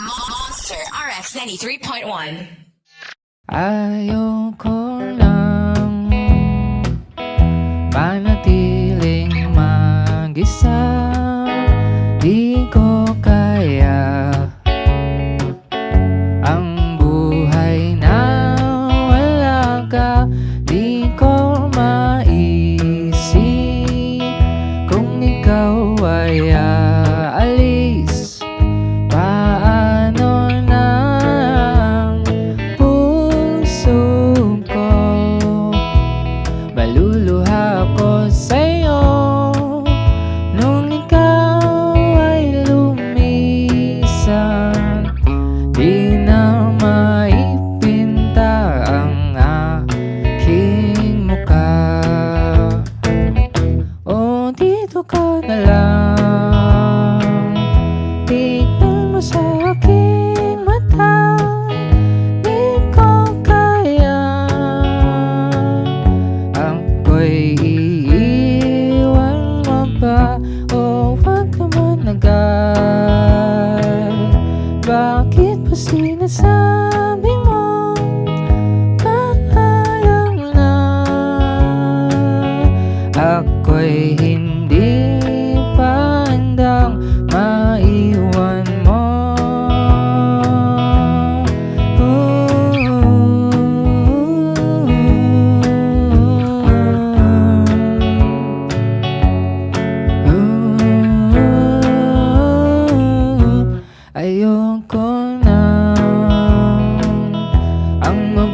Monster RX 93.1. Ayoko lang Manatiling mukha O dito ka na lang. Tignan mo sa aking mata. Di ko kaya. Ako'y iiwan mo ba O wag naman agad Bakit pa sinasabi ang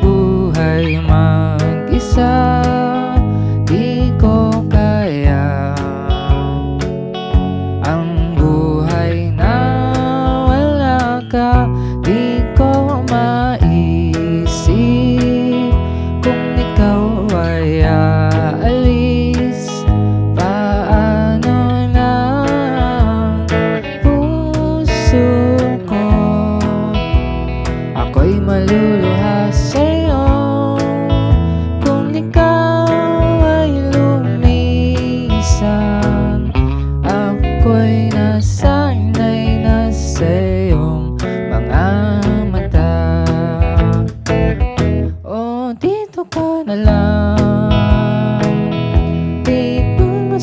Ako'y maluluha sa'yo. Kung ikaw ay lumisan Ako'y nasanay na sa iyong mga mata. O dito ka na lang. Tignan mo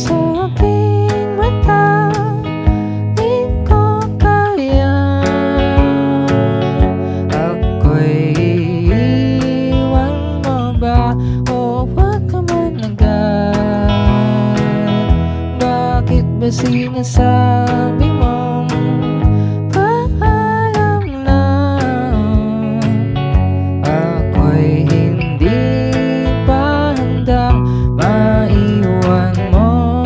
ba sinasabi mong Paalam na. Ako'y hindi pa handang maiwan mo.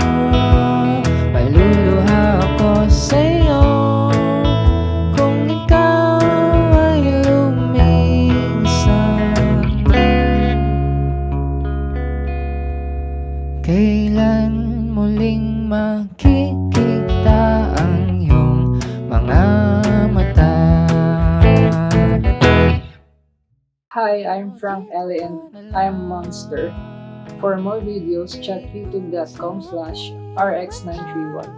Maluluha ako sa'yo. Kung ikaw ay lumisan. Kailan muling makikita ang iyong mga mata Hi, I'm Frank Ellie and I'm Monster. For more videos, check youtube.com slash rx931.